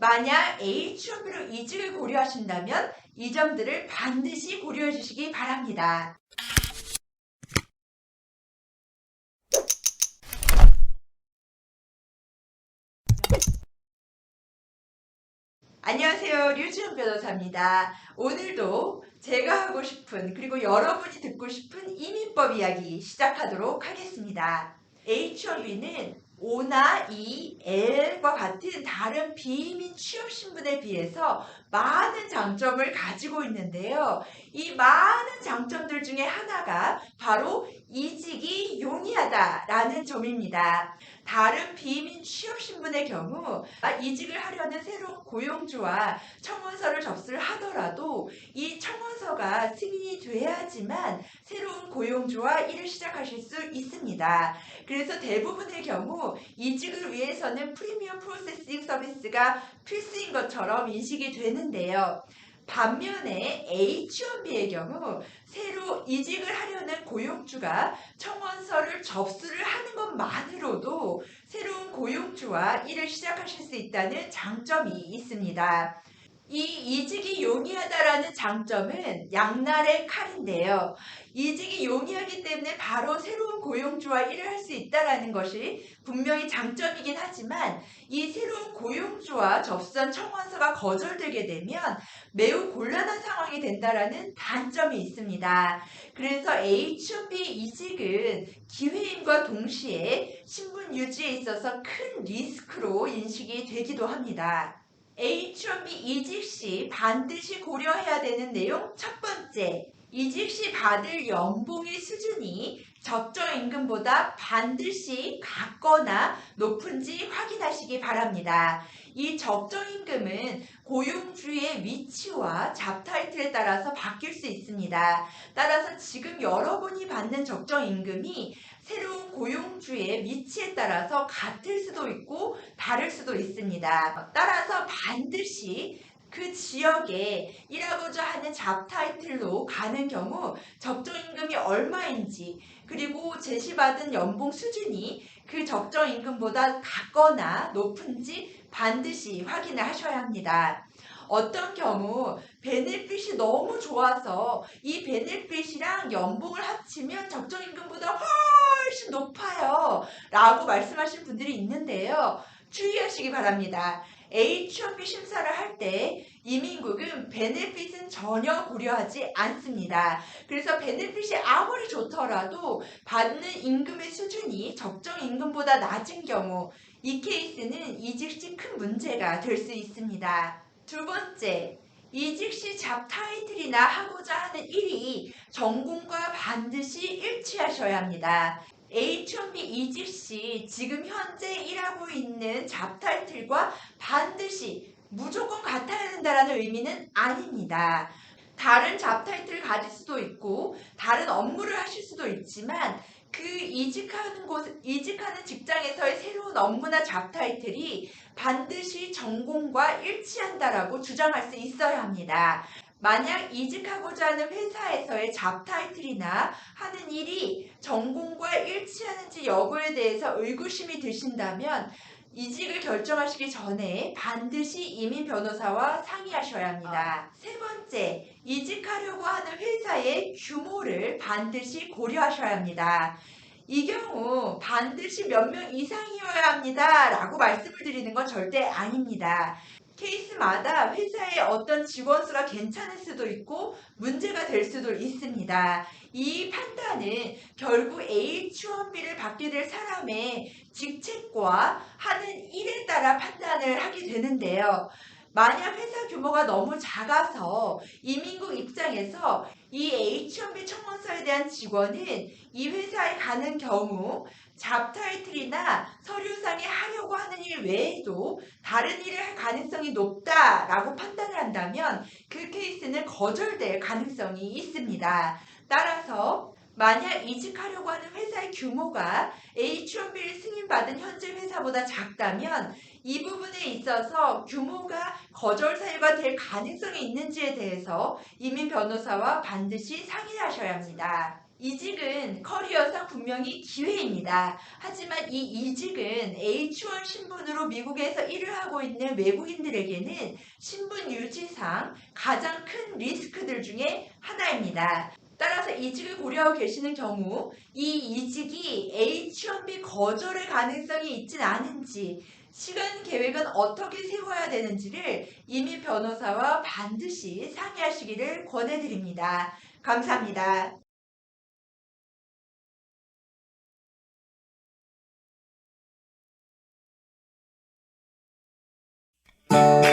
만약 H1B로 이직을 고려하신다면 이 점들을 반드시 고려해 주시기 바랍니다. 안녕하세요. 류지연 변호사입니다. 오늘도 제가 하고 싶은 그리고 여러분이 듣고 싶은 이민법 이야기 시작하도록 하겠습니다. H1B는 O나 E, L과 같은 다른 비이민 취업 신분에 비해서 많은 장점을 가지고 있는데요. 이 많은 장점들 중에 하나가 바로 이직이 용이하다라는 점입니다. 다른 비이민 취업 신분의 경우 이직을 하려는 새로운 고용주와 청원서를 접수를 하더라도 이 청원서가 승인이 돼야지만 새로운 고용주와 일을 시작하실 수 있습니다. 그래서 대부분의 경우 이직을 위해서는 프리미엄 프로세싱 서비스가 필수인 것처럼 인식이 되는데요. 반면에 H1B의 경우 새로 이직을 하려는 고용주가 청원서를 접수를 하는 것만으로도 새로운 고용주와 일을 시작하실 수 있다는 장점이 있습니다. 이 이직이 용이하다라는 장점은 양날의 칼인데요. 이직이 용이하기 때문에 바로 새로운 고용주와 일을 할 수 있다라는 것이 분명히 장점이긴 하지만 이 새로운 고용주와 접수한 청원서가 거절되게 되면 매우 곤란한 상황이 된다라는 단점이 있습니다. 그래서 H1B 이직은 기회임과 동시에 신분 유지에 있어서 큰 리스크로 인식이 되기도 합니다. H1B 이직 시 반드시 고려해야 되는 내용 첫 번째, 이직 시 받을 연봉의 수준이 적정 임금보다 반드시 같거나 높은지 확인하시기 바랍니다. 이 적정 임금은 고용주의 위치와 잡 타이틀에 따라서 바뀔 수 있습니다. 따라서 지금 여러분이 받는 적정 임금이 새로운 고용주의 위치에 따라서 같을 수도 있고 다를 수도 있습니다. 따라서 반드시 그 지역에 일하고자 하는 잡 타이틀로 가는 경우 적정 임금이 얼마인지 그리고 제시받은 연봉 수준이 그 적정 임금보다 같거나 높은지 반드시 확인을 하셔야 합니다. 어떤 경우 베네핏이 너무 좋아서 이 베네핏이랑 연봉을 합치면 적정 임금보다 훨씬 높아요. 라고 말씀하신 분들이 있는데요. 주의하시기 바랍니다. H1B 심사를 할 때 이민국은 베네핏은 전혀 고려하지 않습니다. 그래서 베네핏이 아무리 좋더라도 받는 임금의 수준이 적정 임금보다 낮은 경우 이 케이스는 이직 시 큰 문제가 될 수 있습니다. 두 번째, 이직 시 잡 타이틀이나 하고자 하는 일이 전공과 반드시 일치하셔야 합니다. H1B 이직 시 지금 현재 일하고 있는 잡 타이틀과 반드시 무조건 같아야 된다는 의미는 아닙니다. 다른 잡 타이틀을 가질 수도 있고 다른 업무를 하실 수도 있지만 그 이직하는 곳, 이직하는 직장에서의 새로운 업무나 잡 타이틀이 반드시 전공과 일치한다라고 주장할 수 있어야 합니다. 만약 이직하고자 하는 회사에서의 잡 타이틀이나 하는 일이 전공과 일치하는지 여부에 대해서 의구심이 드신다면 이직을 결정하시기 전에 반드시 이민 변호사와 상의하셔야 합니다. 세 번째, 이직하려고 하는 회사의 규모를 반드시 고려하셔야 합니다. 이 경우 반드시 몇 명 이상이어야 합니다. 라고 말씀을 드리는 건 절대 아닙니다. 케이스마다 회사의 어떤 직원 수가 괜찮을 수도 있고 문제가 될 수도 있습니다. 이 판단은 결국 H1B를 받게 될 사람의 직책과 하는 일에 따라 판단을 하게 되는데요. 만약 회사 규모가 너무 작아서 이민국 입장에서 이 H1B 청원서에 대한 직원은 이 회사에 가는 경우 잡 타이틀이나 서류상에 하려고 하는 일 외에도 다른 일을 할 가능성이 높다라고 판단을 한다면 그 케이스는 거절될 가능성이 있습니다. 따라서 만약 이직하려고 하는 회사의 규모가 H1B를 승인받은 현재 회사보다 작다면 이 부분에 있어서 규모가 거절 사유가 될 가능성이 있는지에 대해서 이민 변호사와 반드시 상의하셔야 합니다. 이직은 커리어상 분명히 기회입니다. 하지만 이 이직은 H1 신분으로 미국에서 일을 하고 있는 외국인들에게는 신분 유지상 가장 큰 리스크들 중에 하나입니다. 따라서 이직을 고려하고 계시는 경우 이 이직이 H1B 거절의 가능성이 있진 않은지 시간 계획은 어떻게 세워야 되는지를 이미 변호사와 반드시 상의하시기를 권해드립니다. 감사합니다. 아